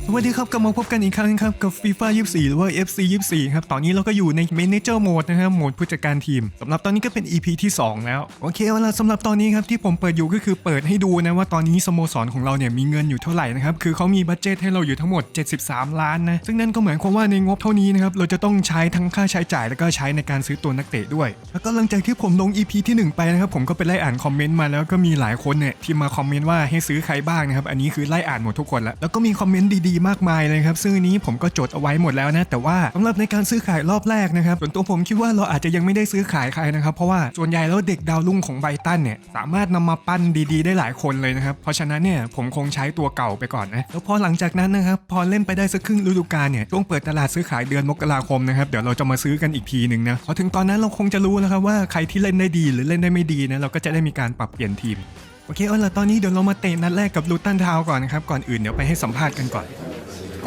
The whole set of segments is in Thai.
ส วัสดีครับกลับมาพบกันอีกครั้งครับกับ FIFA 24 หรือว่า FC 24 ครับ ตอนนี้เราก็อยู่ใน Manager Mode นะครับโหมดผู้จัดการทีมสำหรับตอนนี้ก็เป็น EP ที่ 2 แล้ว โอเคเอาละสำหรับตอนนี้ครับที่ผมเปิดอยู่ก็คือเปิดให้ดูนะว่าตอนนี้สโมสรของเราเนี่ยมีเงินอยู่เท่าไหร่นะครับ คือเขามีบัตเจตให้เราอยู่ทั้งหมด 73 ล้านนะ ซึ่งนั่นก็หมายความว่าในงบเท่านี้นะครับเราจะต้องใช้ทั้งค่าใช้จ่ายแล้วก็ใช้ในการซื้อตัวนักเตะด้วย แล้วก็หลังจากที่ผมลง EP ที่ 1 ไปนะครับผมก็ไปไล่อ่านคอมเมนต์มาแล้วก็มีหลายคนเนี่ยที่มาคอมเมนต์ว่าให้ซื้อใครบ้างนะครับอันนี้คือไล่อ่านหมดทุกคนแล้วแล้วก็มีคอมเมนต์ดีๆมากมายเลยครับ ซึ่งอันนี้ผมก็จดเอาไว้หมดแล้วนะ แต่ว่าสำหรับในการซื้อขายรอบแรกนะครับส่วนตัวผมคิดว่าเราอาจจะยังไม่ได้ซื้อขายใครนะครับ เพราะว่าส่วนใหญ่แล้วเด็กดาวรุ่งของไบตันเนี่ยสามารถนำมาปั้นดีๆ ได้หลายคนเลยนะครับ เพราะฉะนั้นเนี่ยผมคงใช้ตัวเก่าไปก่อนนะ แล้วพอหลังจากนั้นนะครับพอเล่นไปได้สักครึ่งฤดูกาลเนี่ยช่วงเปิดตลาดซื้อขายเดือนมกราคมนะครับเดี๋ยวเราจะมาซื้อกันอีกทีหนึ่งนะพอถึงตอนนั้นเราคงจะรู้แล้วครับว่าใครที่เล่นได้ดีหรือเล่นได้ไม่ดีนะเราก็จะได้มีการปรับเปลี่ยนทีม โอเคเอาล่ะตอนนี้เดี๋ยวเรามาเตะนัดแรกกับลูตันทาวน์ก่อนนะครับ ก่อนอื่นเดี๋ยวไปให้สัมภาษณ์กันก่อน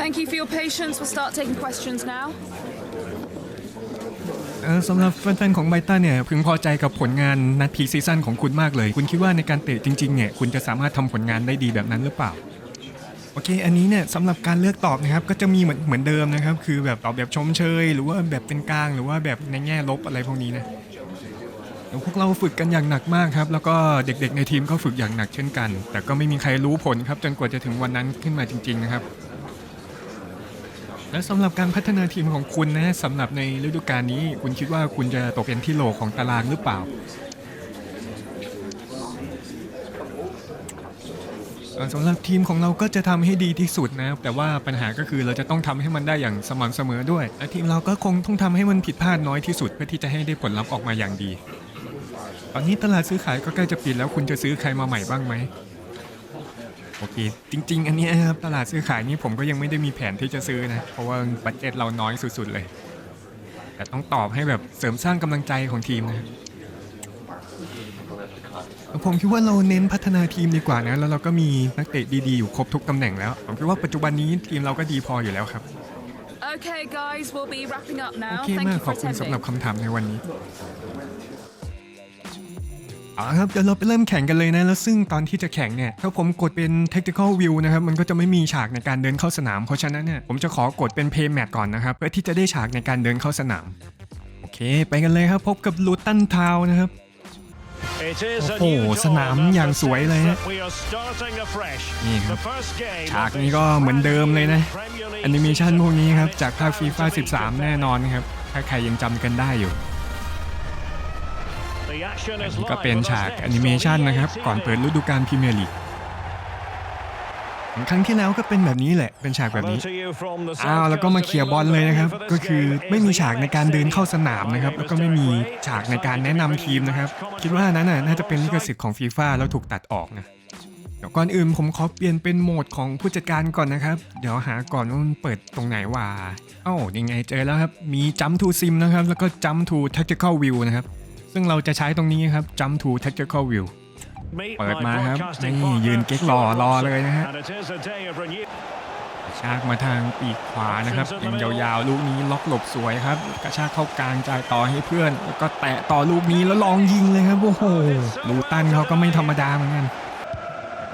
Thank you for your patience. We'll start taking questions now. เออสำหรับแฟนๆของไบรตันเนี่ยพึงพอใจกับผลงานนัดพีซีซั่นของคุณมากเลย คุณคิดว่าในการเตะจริงๆเนี่ยคุณจะสามารถทำผลงานได้ดีแบบนั้นหรือเปล่า โอเค อันนี้เนี่ยสำหรับการเลือกตอบนะครับก็จะมีเหมือนเหมือนเดิมนะครับ คือแบบตอบแบบชมเชย หรือว่าแบบเป็นกลางหรือว่าแบบในแง่ลบอะไรพวกนี้นะเดี๋ยว พวกเราฝึกกันอย่างหนักมากครับ แล้วก็เด็กๆในทีมก็ฝึกอย่างหนักเช่นกัน แต่ก็ไม่มีใครรู้ผลครับ จนกว่าจะถึงวันนั้นขึ้นมาจริง ๆ นะครับ และสำหรับการพัฒนาทีมของคุณนะสำหรับในฤดูกาลนี้ คุณคิดว่าคุณจะตกเป็นที่โหลของตารางหรือเปล่าสำหรับทีมของเราก็จะทำให้ดีที่สุดนะ แต่ว่าปัญหาก็คือเราจะต้องทำให้มันได้อย่างสม่ำเสมอด้วย และทีมเราก็คงต้องทำให้มันผิดพลาดน้อยที่สุดเพื่อที่จะให้ได้ผลลัพธ์ออกมาอย่างดี ตอนนี้ตลาดซื้อขายก็ใกล้จะปิดแล้วคุณจะซื้อใครมาใหม่บ้างไหมโอเคจริง ๆ อันเนี้ยครับตลาดซื้อขายนี่ผมก็ยังไม่ได้มีแผนที่จะซื้อนะ เพราะว่าบัตเจ็ตเราน้อยสุด ๆ เลย แต่ต้องตอบให้แบบเสริมสร้างกำลังใจของทีมนะผมคิดว่าเราเน้นพัฒนาทีมดีกว่านะ แล้วเราก็มีนักเตะดีๆ อยู่ครบทุกตำแหน่งแล้ว ผมคิดว่าปัจจุบันนี้ทีมเราก็ดีพออยู่แล้วครับ Okay, guys, we'll be wrapping up โอ now. เค Thank มาก you ข for อบคุณสำหรับ attending. คำถามในวันนี้ เอาละครับเดี๋ยวเราไปเริ่มแข่งกันเลยนะ แล้วซึ่งตอนที่จะแข่งเนี่ยถ้าผมกดเป็น tactical view นะครับ มันก็จะไม่มีฉากในการเดินเข้าสนาม เพราะฉะนั้นเนี่ยผมจะขอกดเป็น play match ก่อนนะครับ เพื่อที่จะได้ฉากในการเดินเข้าสนาม โอเค ไปกันเลยครับ พบกับลูตันทาวนะครับ โอ้โห สนามอย่างสวยเลยฮะนี่นี่คครัรับบฉาฉากกนี้นี้ก็ก็เหเหมืมืออนนเดิเดิมมเลเลยยนะนะแอแอนินิเมเมชัชันนพพววกกนี้นี้คครัรับบจากภาคฟีฟ่า13 แน่นอนครับ ถ้าใครยังจำกันได้อยู่ อันอันนี้นี้ก็ก็เป็เป็นนฉาฉากกแอแอนินิเมเมชัชันนนะนะคครัรับบก่ก่ออนนเปิเปิดดฤฤดูดูกาลพรีเมียร์ลีกครั้งที่แล้วก็เป็นแบบนี้แหละ เป็นฉากแบแบบบนี้นี้ อ้าอ้าววแล้แล้ววก็ก็มามาเคเคลีลียยร์ร์บบออลลเลเลยยนะนะคครัรับบก็ก็คืคืออไม่ไม่มีมีฉาฉากกในในกาการรเดิเดินนเข้าเข้าสนานสามมนะนะคครัรับบแล้แล้ววก็ก็ไม่ไม่มีมีฉากในการแนะนำทีมนะครับ คิดว่านั้นน่ะน่าจะเป็นลิขสิทธิ์ของฟีฟ่าแล้วถูกตัดออกนะ เดี๋ยวก่อนอื่นผมขอเปลี่ยนเป็นโหมดของผู้จัดการก่อนนะครับ เดี๋ยวหาก่อนว่ามันเปิดตรงไหนว่าเอ้ายังไงเจอแล้วครับ มี Jump to Sim นะครับ แล้วก็ Jump to Tactical View นะครับ ซึ่งเราจะใช้ตรงนี้ครับ Jump to Tactical View เปิดมาครับ นี่นี่ยืยืนนเก๊เก๊กกหหล่ล่ออรรออเลเลยยนะนะฮะฮะชากมาทางปีกขวานะครับยิงยาวๆ ลูกนี้ล็อกหลบสวยครับ กระชากเข้ากลางจ่ายต่อให้เพื่อน แล้วก็แตะต่อลูกนี้แล้วลองยิงเลยครับโอ้โหลูตันเขาก็ไม่ธรรมดาเหมือนกัน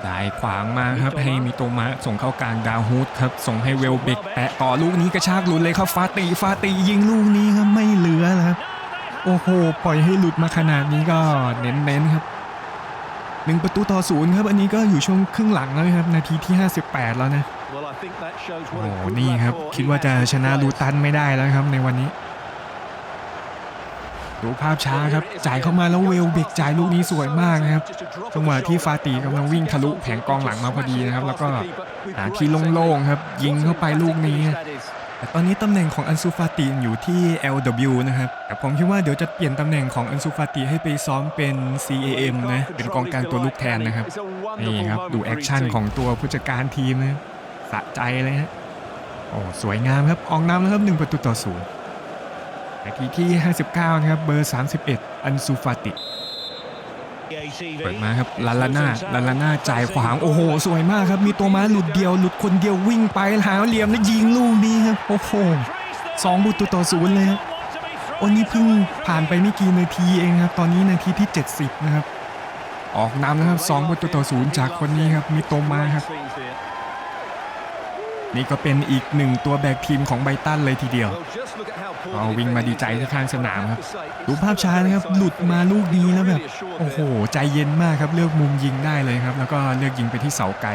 ได้ขวางมาครับให้มิโตมะส่งเข้ากลางดาวฮูดครับ ส่งให้เวลเบกแตะต่อลูกนี้กระชากหลุดเลยครับฟาติฟาติยิงลูกนี้ครับไม่เหลือแล้วครับ โอ้โห ปล่อยให้หลุดมาขนาดนี้ก็เน้นๆครับหนึ่งประตูต่อศูนย์ครับ อันนี้ก็อยู่ช่วงครึ่งหลังแล้วนะครับ นาทีที่ 58 แล้วนะโอ้โหนี่ครับ คิดว่าจะชนะลูตันไม่ได้แล้วครับในวันนี้ ดูภาพช้าครับ จ่ายเข้ามาแล้วเวลเบกจ่ายลูกนี้สวยมากนะครับจังหวะที่ฟาติกำลังวิ่งทะลุแผงกองหลังมาพอดีนะครับ แล้วก็หาที่โล่งๆครับ ยิงเข้าไปลูกนี้ แต่ตอนนี้ตำแหน่งของอันซูฟาติอยู่ที่ LW นะครับแต่ผมคิดว่าเดี๋ยวจะเปลี่ยนตำแหน่งของอันซูฟาติให้ไปซ้อมเป็น CAM นะ เป็นกองกลางตัวลูกแทนนะครับ นี่ครับ ดูแอคชั่นของตัวผู้จัดการทีมนะสะใจเลยฮะ โอ้สวยงามครับ ออกนำแล้วครับ 1 ประตูต่อศูนย์นาทีที่ 59 นะครับ เบอร์ 31 อันซูฟาติ เปิดมาครับลาลาน่าลาลาน่าจ่ายขวางโอ้โห สวยมากครับมีตัวม้าหลุดเดียวหลุดคนเดียววิ่งไปหาเหลี่ยมแล้วยิงลูกนี้ครับโอ้โหสองประตูต่อศูนย์เลยครับโอ้นี่เพิ่งผ่านไปไม่กี่นาทีเองครับ ตอนนี้นาทีที่ 70 นะครับ ออกนำนะครับ2ประตูต่อศูนย์จากคนนี้ครับมีโตมาครับ นี่ก็เป็นอีกหนึ่งตัวแบกทีมของไบรตันเลยทีเดียวเอาวิ่งมาดีใจที่ข้างสนามครับ ดูภาพช้านะครับ หลุดมาลูกนี้แล้วแบบ โอ้โห ใจเย็นมากครับ เลือกมุมยิงได้เลยครับ แล้วก็เลือกยิงไปที่เสาไกล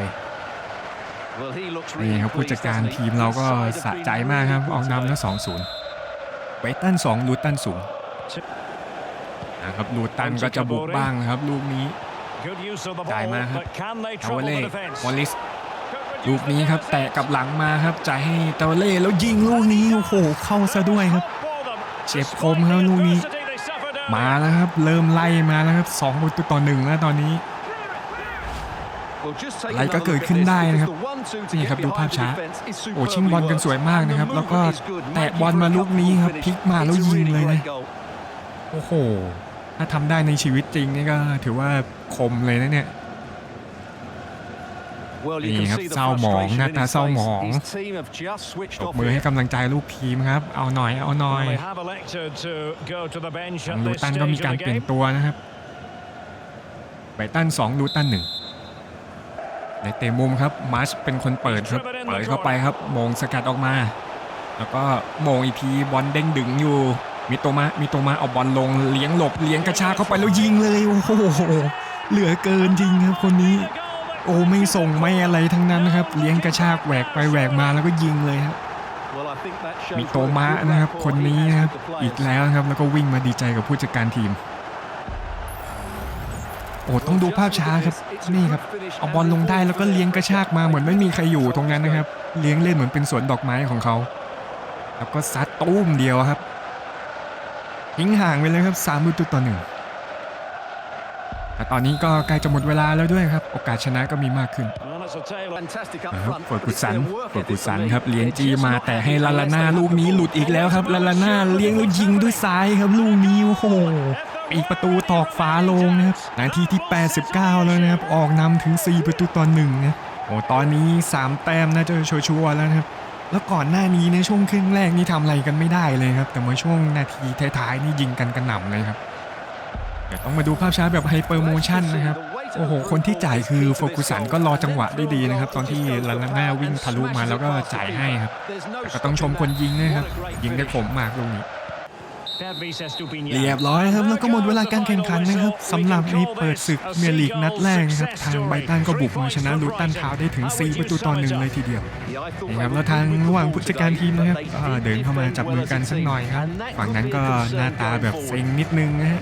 นี่ครับผู้จัดการทีมเราก็สะใจมากครับ ออกนำแล้ว2-0ไบรตัน2ลูตัน0นะครับลูตันก็จะบุกบ้างนะครับ ลูกนี้จ่ายมาครับทาวเล่วอลลิส ลูกนี้ครับแตะกับหลังมาครับจ่ายให้ตาเล่แล้วยิงลูกนี้โอ้โหเข้าซะด้วยครับ เจ็บคมครับลูกนี้ มาแล้วครับเริ่มไล่มาแล้วครับ2ประตูต่อหนึ่งแล้วตอนนี้อะไรก็เกิดขึ้นได้นะครับนี่ครับดูภาพช้าโอ้ชิงบอลกันสวยมากนะครับ แล้วก็แตะบอลมาลูกนี้ครับพลิกมาแล้วยิงเลยนะนะโอ้โห ถ้าทำได้ในชีวิตจริงนี่ก็ถือว่าคมเลยนะเนี่ย นี่ครับเศร้าหมองหน้าตาเศร้าหมองตบมือให้กำลังใจลูกทีมครับ เอาหน่อยเอาหน่อยทางลูตันก็มีการเปลี่ยนตัวนะครับไบรตัน2ลูตัน1ในเตะมุมครับมาร์ชเป็นคนเปิดครับเปิดเข้าไปครับโมงสกัดออกมา แล้วก็โมงอีกทีบอลเด้งดึงอยู่มิโตมะมิโตมะเอาบอลลงเลี้ยงหลบเลี้ยงกระชากเข้าไปแล้วยิงเลยโอ้โหเหลือเกินจริงครับคนนี้ โอ้ไม่ส่งไม่อะไรทั้งนั้นนะครับ เลี้ยงกระชากแหวกไปแหวกมาแล้วก็ยิงเลยครับมีมิโตโตมะมะนะนะคครัรับบคคนนนี้นี้นะนะคครัรับบอีอีกกแล้วนะครับแล้วก็วิ่งมาดีใจกับผู้จัดการทีม โอ้ต้องดูภาพช้าครับนี่ครับเอาบอลลงได้แล้วก็เลี้ยงกระชากมาเหมือนไม่มีใครอยู่ตรงนั้นนะครับ เลี้ยงเล่นเหมือนเป็นสวนดอกไม้ของเขา แล้วก็ซัดตุ้มเดียวครับทิ้งห่างไปเลยครับสามประตูต่อหนึ่ง แต่ตอนนี้ก็ใกล้จะหมดเวลาแล้วด้วยครับ โอกาสชนะก็มีมากขึ้นนะครับกดกุสันกดกุสันครับเลี้ยงจีมาแต่ให้ลาลาน่าลูกนี้หลุดอีกแล้วครับลาลาน่าเลี้ยงแล้วยิงด้วยซ้ายครับลูกนี้โอ้โหอีกประตูตอกฟ้าโลงนะครับนาทีที่ 89 แล้วนะครับออกนำถึง 4 ประตูต่อหนึ่งนะโอ้ตอนนี้ 3 แต้มน่าจะชัวร์ๆแล้วนะครับแล้วก่อนหน้านี้ในช่วงครึ่งแรกนี่ทำอะไรกันไม่ได้เลยครับ แต่เมื่อช่วงนาทีท้ายๆนี่ยิงกันกระหน่ำเลยครับ ต้องมาดูภาพช้าแบบไฮเปอร์โมชั่นนะครับโอ้โห คนที่จ่ายคือโฟกุสันก็รอจังหวะได้ดีนะครับ ตอนที่ลาลาน่าวิ่งทะลุมาแล้วก็จ่ายให้ครับแต่ก็ต้องชมคนยิงนะครับ ยิงได้คมมากลูกนี้เรียบร้อยครับ แล้วก็หมดเวลาการแข่งขันนะครับสำหรับในเปิดศึกเมียลีกนัดแรกนะครับ ทางไบตันก็บุกมาชนะลูตันทาวได้ถึง 4 ประตูต่อหนึ่งเลยทีเดียวนี่ครับแล้วทางระหว่างผู้จัดการทีมนะครับเดินเข้ามาจับมือกันสักหน่อยครับ ฝั่งนั้นก็หน้าตาแบบเซ็งนิดนึงนะฮะ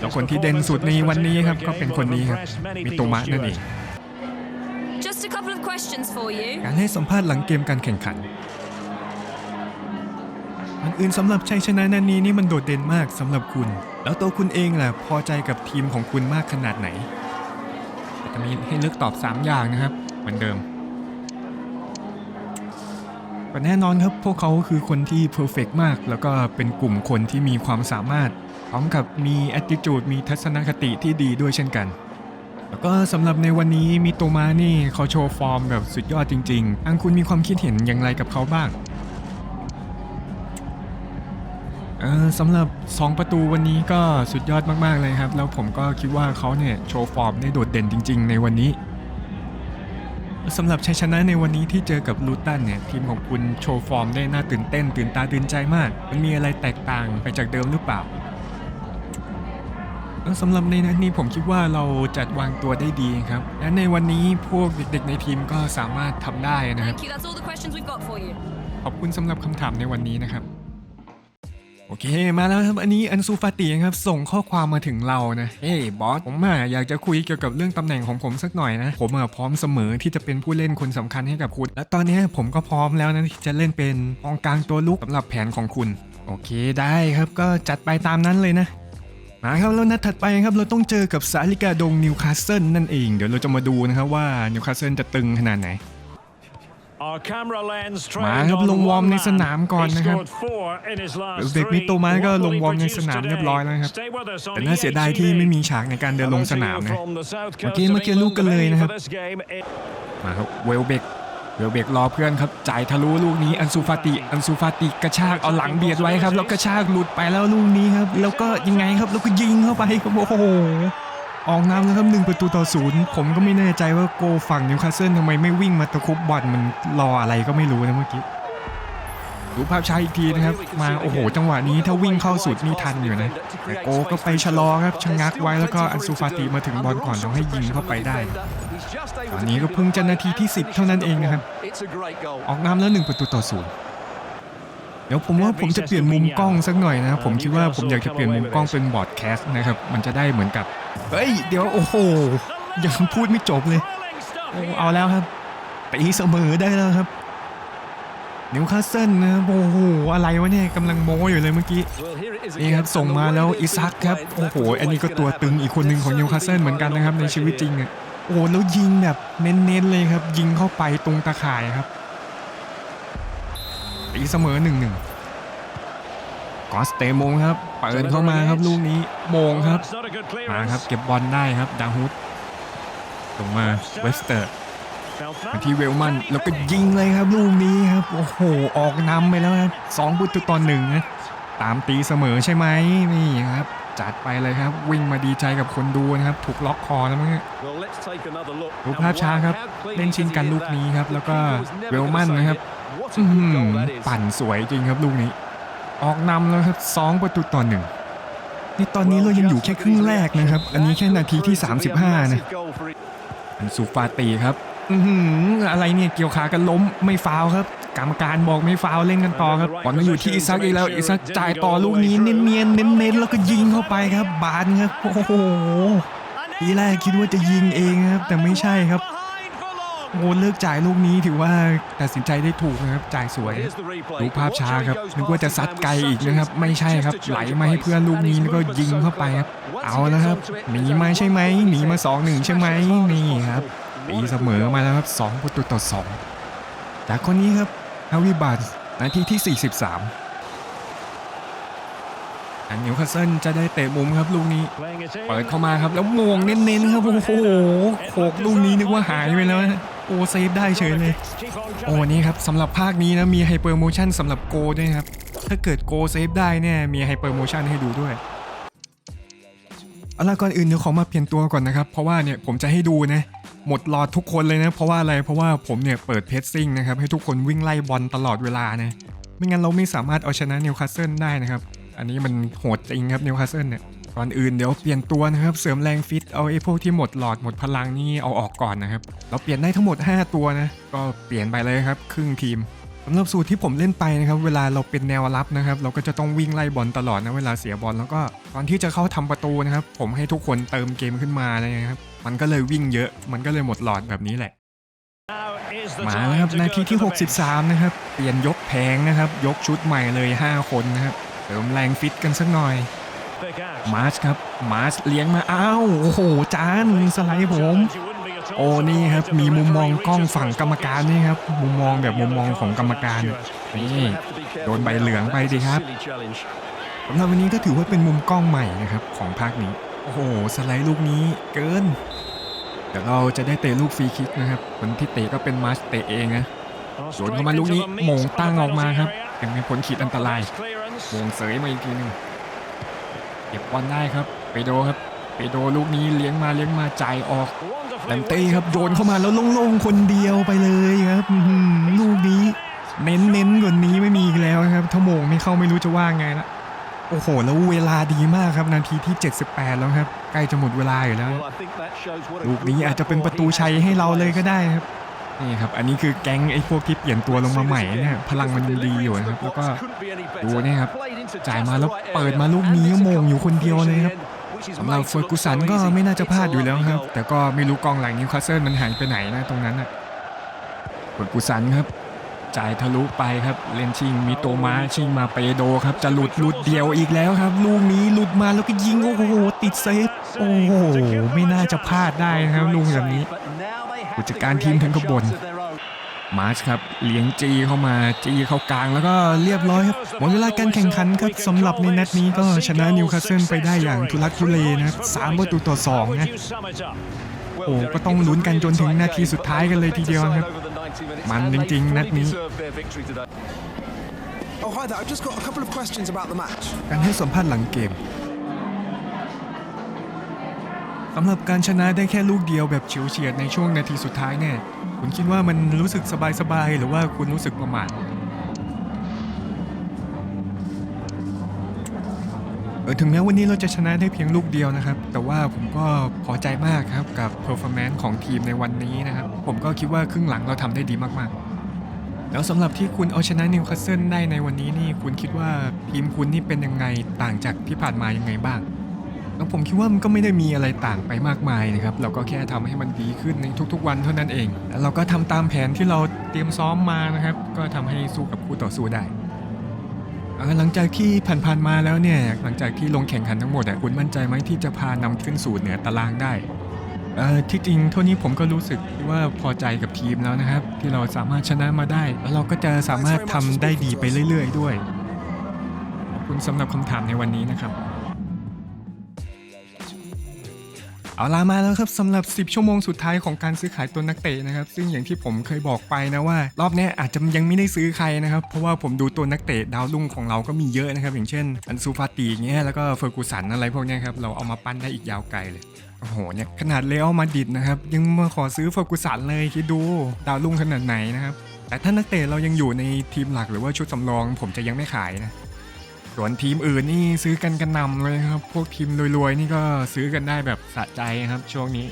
แล้วคนที่เด่นสุดในวันนี้ครับก็เป็นคนนี้ครับมิโตมะนั่นเอง Just a couple of questions for you. การให้สัมภาษณ์หลังเกมการแข่งขันอันอื่นสำหรับชัยชนะนันนี้นี่มันโดดเด่นมากสำหรับคุณ แล้วตัวคุณเองล่ะพอใจกับทีมของคุณมากขนาดไหนจะมีให้เลือกตอบ 3 อย่างนะครับ เหมือนเดิมก็แน่นอนครับพวกเขาคือคนที่เพอร์เฟกมาก แล้วก็เป็นกลุ่มคนที่มีความสามารถ พร้อมกับมี attitude มีทัศนคติที่ดีด้วยเช่นกัน แล้วก็สำหรับในวันนี้มิโตมานี่เขาโชว์ฟอร์มแบบสุดยอดจริงๆทางคุณมีความคิดเห็นอย่างไรกับเขาบ้างเออสำหรับ 2 ประตูวันนี้ก็สุดยอดมากๆเลยครับ แล้วผมก็คิดว่าเขาเนี่ยโชว์ฟอร์มได้โดดเด่นจริง ๆ ในวันนี้สำหรับชัยชนะในวันนี้ที่เจอกับลูตันเนี่ยทีมของคุณโชว์ฟอร์มได้น่าตื่นเต้น ตื่นตาตื่นใจมาก มันมีอะไรแตกต่างไปจากเดิมหรือเปล่า สำหรับในนัดนี้ผมคิดว่าเราจัดวางตัวได้ดีครับ และในวันนี้พวกเด็กๆในทีมก็สามารถทำได้นะครับ Thank you. That's all the questions we've got for you. ขอบคุณสำหรับคำถามในวันนี้นะครับ โอเคมาแล้วครับ อันนี้อันซูฟาติครับ ส่งข้อความมาถึงเรานะเฮ้ยบอสผมอะอยากจะคุยเกี่ยวกับเรื่องตำแหน่งของผมสักหน่อยนะ ผมอะพร้อมเสมอที่จะเป็นผู้เล่นคนสำคัญให้กับคุณ และตอนนี้ผมก็พร้อมแล้วนะที่จะเล่นเป็นกองกลางตัวลุกสำหรับแผนของคุณ โอเคได้ครับก็จัดไปตามนั้นเลยนะ มาครับแล้วนัดถัดไปครับเราต้องเจอกับสาลิกาดงนิวคาสเซิลนั่นเอง เดี๋ยวเราจะมาดูนะครับว่านิวคาสเซิลจะตึงขนาดไหน มาครับลงวอร์มในสนามก่อนนะครับเด็กมิโตมาก็ลงวอร์มในสนามเรียบร้อยแล้วครับแต่น่าเสียดายที่ไม่มีฉากในการเดินลงสนามนะเมื่อกี้เมื่อกี้ลูกกันเลยนะครับมาครับเวลเบก เวลเบกรอเพื่อนครับจ่ายทะลุลูกนี้อันซูฟาติอันซูฟาติกระชากเอาหลังเบียดไว้ครับแล้วกระชากหลุดไปแล้วลูกนี้ครับแล้วก็ยังไงครับแล้วก็ยิงเข้าไปครับโอ้โหออกน้ำนะครับหนึ่งประตูต่อศูนย์ผมก็ไม่แน่ใจว่าโกฝั่งนิวคาสเซิลทำไมไม่วิ่งมาตะคุบบอลมันรออะไรก็ไม่รู้นะเมื่อกี้ ดูภาพช้าอีกทีนะครับ มาโอ้โห จังหวะนี้ถ้าวิ่งเข้าสุดนี่ทันอยู่นะแต่โกก็ไปชะลอครับชะงักไว้แล้วก็อันซูฟาติมาถึงบอลก่อนทำให้ยิงเข้าไปได้ ตอนนี้ก็เพิ่งจะนาทีที่ 10 เท่านั้นเองนะครับ ออกน้ำแล้ว1ประตูต่อศูนย์เดี๋ยวผมว่าผมจะเปลี่ยนมุมกล้องสักหน่อยนะผมคิดว่าผมอยากจะเปลี่ยนมุมกล้องเป็นบอร์ดแคสต์นะครับ มันจะได้เหมือนกับ เฮ้ย เดี๋ยวโอ้โห ยังพูดไม่จบเลย เอาแล้วครับตีเสมอได้แล้วครับ นิวคาสเซิลนะโอ้โหอะไรวะเนี่ยกำลังโม้อยู่เลยเมื่อกี้นี่ครับส่งมาแล้วอิซักครับโอ้โหอันนี้ก็ตัวตึงอีกคนหนึ่งของนิวคาสเซิลเหมือนกันนะครับในชีวิตจริงอะโอ้โหแล้วยิงแบบเน้นๆเลยครับ ยิงเข้าไปตรงตาข่ายครับตีเสมอหนึ่งหนึ่งกอสเตโมงครับเปิดเข้ามาครับลูกนี้โมงครับมาครับเก็บบอลได้ครับดาฮุดส่งมาเวสเตอร์ มาที่เวลมันแล้วก็ยิงเลยครับลูกนี้ครับโอ้โหออกนำไปแล้วครับสองประตูต่อหนึ่งนะตามตีเสมอใช่ไหมนี่ครับจัดไปเลยครับ วิ่งมาดีใจกับคนดูนะครับ ถูกล็อกคอแล้วมั้งเนี่ยดูภาพช้าครับ เล่นชิงกันลูกนี้ครับ แล้วก็เวลมันนะครับอื้อหือปั่นสวยจริงครับลูกนี้ ออกนำแล้วครับสองประตูต่อหนึ่งนี่ตอนนี้เรายังอยู่แค่ครึ่งแรกนะครับ อันนี้แค่นาทีที่ 35 นะอันซูฟาตีครับ อะไรเนี่ยเกี่ยวขากันล้มไม่ฟาวครับกรรมการบอกไม่ฟาวเล่นกันต่อครับบอลมาอยู่ที่อิซักอีกแล้วอิซักจ่ายต่อลูกนี้เนียนๆเน้นๆแล้วก็ยิงเข้าไปครับ บานครับโอ้โหทีแรกคิดว่าจะยิงเองครับ แต่ไม่ใช่ครับโอ้เลิกจ่ายลูกนี้ถือว่าตัดสินใจได้ถูกนะครับจ่ายสวยดูภาพช้าครับนึกว่าจะซัดไกลอีกนะครับ ไม่ใช่ครับ ไหลมาให้เพื่อนลูกนี้แล้วก็ยิงเข้าไปครับ เอาแล้วครับหนีมาใช่ไหมหนีมา2อหนึ่งใช่ไหมนี่ครับ ตีเสมอมาแล้วครับ2ประตูต่อ 2 จากคนนี้ครับฮาวิบัตนาทีที่ 43อันนิวคาสเซิลจะได้เตะมุมครับลูกนี้เปิดเข้ามาครับแล้วโมงเน้นๆครับโอ้โหโขกลูกนี้นึกว่าหายไปแล้วนะโอ้เซฟได้เฉยเลยโอ้นี่ครับสำหรับภาคนี้นะมีไฮเปอร์โมชั่นสำหรับโกด้วยครับถ้าเกิดโกเซฟได้เนี่ยมีไฮเปอร์โมชั่นให้ดูด้วยเอาล่ะก่อนอื่นเดี๋ยวขอมาเปลี่ยนตัวก่อนนะครับ เพราะว่าเนี่ยผมจะให้ดูนะ หมดหลอดทุกคนเลยนะ เพราะว่าอะไรเพราะว่าผมเนี่ยเปิดเพสซิ่งนะครับให้ทุกคนวิ่งไล่บอลตลอดเวลานะไม่งั้นเราไม่สามารถเอาชนะนิวคาสเซิลได้นะครับ อันนี้มันโหดจริงครับนิวคาสเซิลเนี่ยก่อนอื่นเดี๋ยวเปลี่ยนตัวนะครับเสริมแรงฟิตเอาไอ้พวกที่หมดหลอดหมดพลังนี่เอาออกก่อนนะครับเราเปลี่ยนได้ทั้งหมด 5 ตัวนะก็เปลี่ยนไปเลยครับ ครึ่งทีมสำหรับสูตรที่ผมเล่นไปนะครับ เวลาเราเป็นแนวรับนะครับ เราก็จะต้องวิ่งไล่บอลตลอดนะเวลาเสียบอลแล้วก็ตอนที่จะเข้าทำประตูนะครับ ผมให้ทุกคนเติมเกมขึ้นมานะครับ มันก็เลยวิ่งเยอะ มันก็เลยหมดหลอดแบบนี้แหละ มาแล้วครับนาทีที่ 63 นะครับ เปลี่ยนยกแพงนะครับ ยกชุดใหม่เลย 5 คนนะครับเติมแรงฟิตกันสักหน่อย มาร์ชครับ มาร์ชเลี้ยงมาอ้าวโอ้โห จานสไลด์ผม โอ้นี่ครับ มีมุมมองกล้องฝั่งกรรมการนี่ครับ มุมมองแบบมุมมองของกรรมการนี่โดนใบเหลืองไปดิครับสำหรับวันนี้ก็ถือว่าเป็นมุมกล้องใหม่นะครับของภาคนี้ โอ้โห สไลด์ลูกนี้เกิน เดี๋ยวเราจะได้เตะลูกฟรีคิกนะครับคนที่เตะก็เป็นมาร์ชเตะเองนะโยนเข้ามาลูกนี้โมงตั้งออกมาครับยังไม่พ้นขีดอันตรายโมงเสยมาอีกทีหนึงเก็บบอลได้ครับไปโดครับไปโดลูกนี้เลี้ยงมาเลี้ยงมาจ่ายออกแลมเต้ครับโยนเข้ามาแล้วโล่งๆคนเดียวไปเลยครับลูกนี้เน้นๆกว่านี้ไม่มีอีกแล้วครับถ้าโมงไม่เข้าไม่รู้จะว่าไงละ โอ้โห แล้วเวลาดีมากครับ นาทีที่ 78 แล้วครับ ใกล้จะหมดเวลาอยู่แล้ว ลูกนี้อาจจะเป็นประตูชัยให้เราเลยก็ได้ครับ นี่ครับ อันนี้คือแก๊งไอ้พวกที่เปลี่ยนตัวลงมาใหม่เนี่ย พลังมันดีอยู่นะครับ แล้วก็ดูเนี่ยครับ จ่ายมาแล้วเปิดมาลูกนี้โมงอยู่คนเดียวเลยครับสำหรับเฟอร์กุสันก็ไม่น่าจะพลาดอยู่แล้วครับ แต่ก็ไม่รู้กองหลังนิวคาสเซิลมันหายไปไหนนะตรงนั้นอะเฟอร์กุสันครับ จ่ายทะลุไปครับเลนชิงมีโตมาชิงมาเปโดครับจะหลุดหลุดเดียวอีกแล้วครับ ลูกนี้หลุดมาแล้วก็ยิงโอ้โหติดเซฟโอ้โหไม่น่าจะพลาดได้นะครับลูกแบบนี้ผู้จัดการทีมถึงกับบนมาร์ชครับเลี้ยงจีเข้ามาจีเข้ากลางแล้วก็เรียบร้อยครับหมดเวลาการแข่งขันครับสำหรับในนัดนี้ก็ชนะนิวคาสเซิลไปได้อย่างทุลักทุเลนะครับสามประตูต่อสองนะโอ้ก็ต้องลุ้นกันจนถึงนาทีสุดท้ายกันเลยทีเดียวครับ มันจริงๆนัดนี้ Oh, hi there. I've just got a couple of questions about the match. การให้สัมภาษณ์หลังเกมสำหรับการชนะได้แค่ลูกเดียวแบบเฉียวเฉียดในช่วงนาทีสุดท้ายเนี่ย คุณคิดว่ามันรู้สึกสบายๆ หรือว่าคุณรู้สึกประมาท ออถึงแม้วันนี้เราจะชนะได้เพียงลูกเดียวนะครับ แต่ว่าผมก็พอใจมากครับกับเพอร์ฟอร์แมนซ์ของทีมในวันนี้นะครับ ผมก็คิดว่าครึ่งหลังเราทำได้ดีมากๆ แล้วสำหรับที่คุณเอาชนะนิวคาสเซิลได้ในวันนี้นี่คุณคิดว่าทีมคุณนี่เป็นยังไงต่างจากที่ผ่านมายังไงบ้างแล้วผมคิดว่ามันก็ไม่ได้มีอะไรต่างไปมากมายนะครับ เราก็แค่ทำให้มันดีขึ้นในทุกๆ วันเท่านั้นเอง แล้วเราก็ทำตามแผนที่เราเตรียมซ้อมมานะครับ ก็ทำให้สู้กับคู่ต่อสู้ได้ หลังจากที่ผ่านๆมาแล้วเนี่ย หลังจากที่ลงแข่งขันทั้งหมดอะคุณมั่นใจไหมที่จะพานำขึ้นสู่เหนือตารางได้เอ่อที่จริงเท่านี้ผมก็รู้สึกว่าพอใจกับทีมแล้วนะครับ ที่เราสามารถชนะมาได้ แล้วเราก็จะสามารถทำได้ดีไปเรื่อย ๆ ด้วยขอบคุณสำหรับคำถามในวันนี้นะครับ เอาลามาแล้วครับสำหรับ 10 ชั่วโมงสุดท้ายของการซื้อขายตัวนักเตะนะครับ ซึ่งอย่างที่ผมเคยบอกไปนะว่า รอบนี้อาจจะยังไม่ได้ซื้อใครนะครับ เพราะว่าผมดูตัวนักเตะดาวรุ่งของเราก็มีเยอะนะครับ อย่างเช่น อันซูฟาตีอย่างเงี้ยแล้วก็เฟอร์กูสันอะไรพวกนี้ครับ เราเอามาปั้นได้อีกยาวไกลเลยโอ้โหเนี่ยขนาดเลอมาดิดนะครับ ยังมาขอซื้อเฟอร์กูสันเลยคิดดูดาวรุ่งขนาดไหนนะครับแต่ถ้านักเตะเรายังอยู่ในทีมหลักหรือว่าชุดสำรอง ผมจะยังไม่ขายนะ ส่วนทีมอื่นนี่ซื้อกันกันนำเลยครับ พวกทีมรวยๆนี่ก็ซื้อกันได้แบบสะใจครับช่วงนี้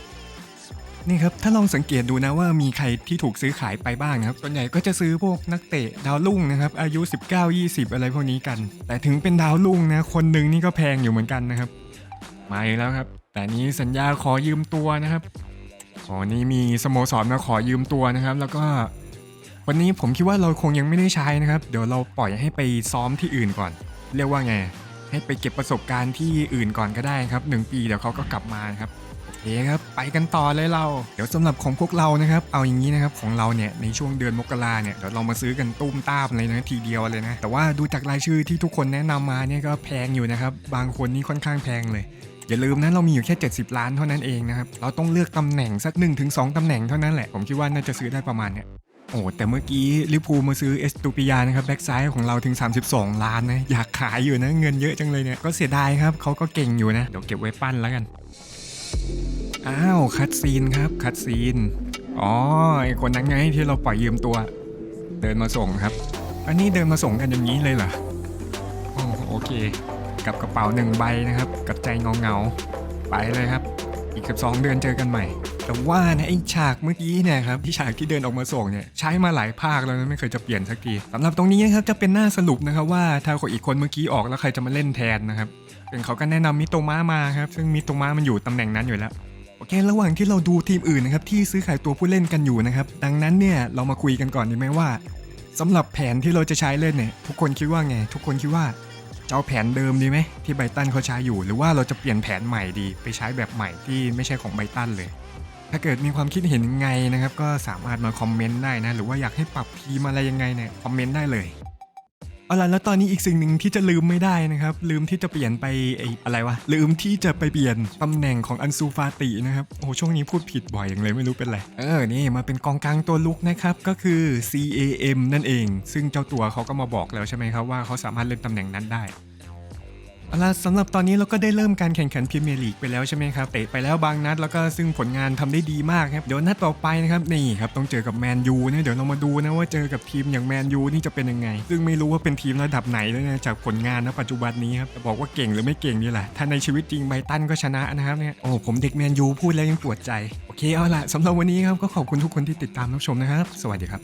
นี่ครับถ้าลองสังเกตดูนะว่ามีใครที่ถูกซื้อขายไปบ้างนะครับส่วนใหญ่ก็จะซื้อพวกนักเตะดาวรุ่งนะครับ อายุ 19-20 อะไรพวกนี้กัน แต่ถึงเป็นดาวรุ่งนะคนหนึ่งนี่ก็แพงอยู่เหมือนกันนะครับมาอีกแล้วครับ แต่นี้สัญญาขอยืมตัวนะครับอ๋อนี่มีสโมสรมาขอยืมตัวนะครับ แล้วก็วันนี้ผมคิดว่าเราคงยังไม่ได้ใช้นะครับ เดี๋ยวเราปล่อยให้ไปซ้อมที่อื่นก่อน เรียกว่าไง ให้ไปเก็บประสบการณ์ที่อื่นก่อนก็ได้ครับหนึ่งปีเดี๋ยวเขาก็กลับมาครับโอเคครับไปกันต่อเลยเรา เดี๋ยวสำหรับของพวกเรานะครับ เอาอย่างนี้นะครับของเราเนี่ยในช่วงเดือนมกราเนี่ยเดี๋ยวเรามาซื้อกันตุ้มตามเลยนะทีเดียวเลยนะ แต่ว่าดูจากรายชื่อที่ทุกคนแนะนำมาเนี่ยก็แพงอยู่นะครับ บางคนนี่ค่อนข้างแพงเลยอย่าลืมนะเรามีอยู่แค่ 70 ล้านเท่านั้นเองนะครับ เราต้องเลือกตำแหน่งสัก 1-2 ตำแหน่งเท่านั้นแหละ ผมคิดว่าน่าจะซื้อได้ประมาณเนี้ย โอ้แต่เมื่อกี้ลิพูมาซื้อเอสตูปิยานะครับแบ็กซ้ายของเราถึง 32 ล้านนะ อยากขายอยู่นะเงินเยอะจังเลยเนี่ย ก็เสียดายครับเขาก็เก่งอยู่นะ เดี๋ยวเก็บไว้ปั้นแล้วกัน อ้าว คัดซีนครับคัดซีน อ๋อไอคนนั้นไงที่เราปล่อยยืมตัว เดินมาส่งครับ อันนี้เดินมาส่งกันอย่างนี้เลยเหรอโอโอเค กับกระเป๋าหนึ่งใบนะครับ กับใจเงาเงาไปเลยครับ อีกกับสองเดือนเจอกันใหม่ แต่ว่านะไอ้ฉากเมื่อกี้เนี่ยครับที่ฉากที่เดินออกมาส่งเนี่ยใช้มาหลายภาคแล้วนะไม่เคยจะเปลี่ยนสักทีสำหรับตรงนี้นะครับจะเป็นหน้าสรุปนะครับว่าถ้าคนอีกคนเมื่อกี้ออกแล้วใครจะมาเล่นแทนนะครับเป็นเขาก็แนะนำมิโตมะมาครับซึ่งมิโตมะมันอยู่ตำแหน่งนั้นอยู่แล้วโอเค ระหว่างที่เราดูทีมอื่นนะครับที่ซื้อขายตัวผู้เล่นกันอยู่นะครับดังนั้นเนี่ยเรามาคุยกันก่อนดีไหมว่าสำหรับแผนที่เราจะใช้เล่นเนี่ยทุกคนคิดว่าไง ทุกคนคิดว่าจะเอาแผนเดิมดีไหมที่ไบตันเขาใช้อยู่ หรือว่าเราจะเปลี่ยนแผนใหม่ดี ไปใช้แบบใหม่ที่ไม่ใช่ของไบตันเลย ถ้าเกิดมีความคิดเห็นยังไงนะครับ ก็สามารถมาคอมเมนต์ได้นะ หรือว่าอยากให้ปรับทีมอะไรยังไงเนี่ยคอมเมนต์ได้เลยเอาล่ะแล้วตอนนี้อีกสิ่งหนึ่งที่จะลืมไม่ได้นะครับ ลืมที่จะเปลี่ยนไปไอ้อะไรวะลืมที่จะไปเปลี่ยนตำแหน่งของอันซูฟาตินะครับโอ้ช่วงนี้พูดผิดบ่อยอย่างเลยไม่รู้เป็นไรเออนี่มาเป็นกองกลางตัวลุกนะครับก็คือ CAM นั่นเอง ซึ่งเจ้าตัวเขาก็มาบอกแล้วใช่ไหมครับว่าเขาสามารถเล่นตำแหน่งนั้นได้ เอาล่ะสำหรับตอนนี้เราก็ได้เริ่มการแข่งขันพรีเมียร์ลีกไปแล้วใช่ไหมครับเตะไปแล้วบางนัดแล้วก็ซึ่งผลงานทำได้ดีมากครับเดี๋ยวนัดต่อไปนะครับนี่ครับต้องเจอกับแมนยูนะเดี๋ยวเรามาดูนะว่าเจอกับทีมอย่างแมนยูนี่จะเป็นยังไง ซึ่งไม่รู้ว่าเป็นทีมระดับไหนแล้วนะจากผลงานนะปัจจุบันนี้ครับจะบอกว่าเก่งหรือไม่เก่งนี่แหละถ้าในชีวิตจริงไบตันก็ชนะนะครับเนี่ยโอ้ผมเด็กแมนยูพูดแล้วยังปวดใจโอเคเอาล่ะสำหรับวันนี้ครับก็ขอบคุณทุกคนที่ติดตามรับชมนะครับ สวัสดีครับ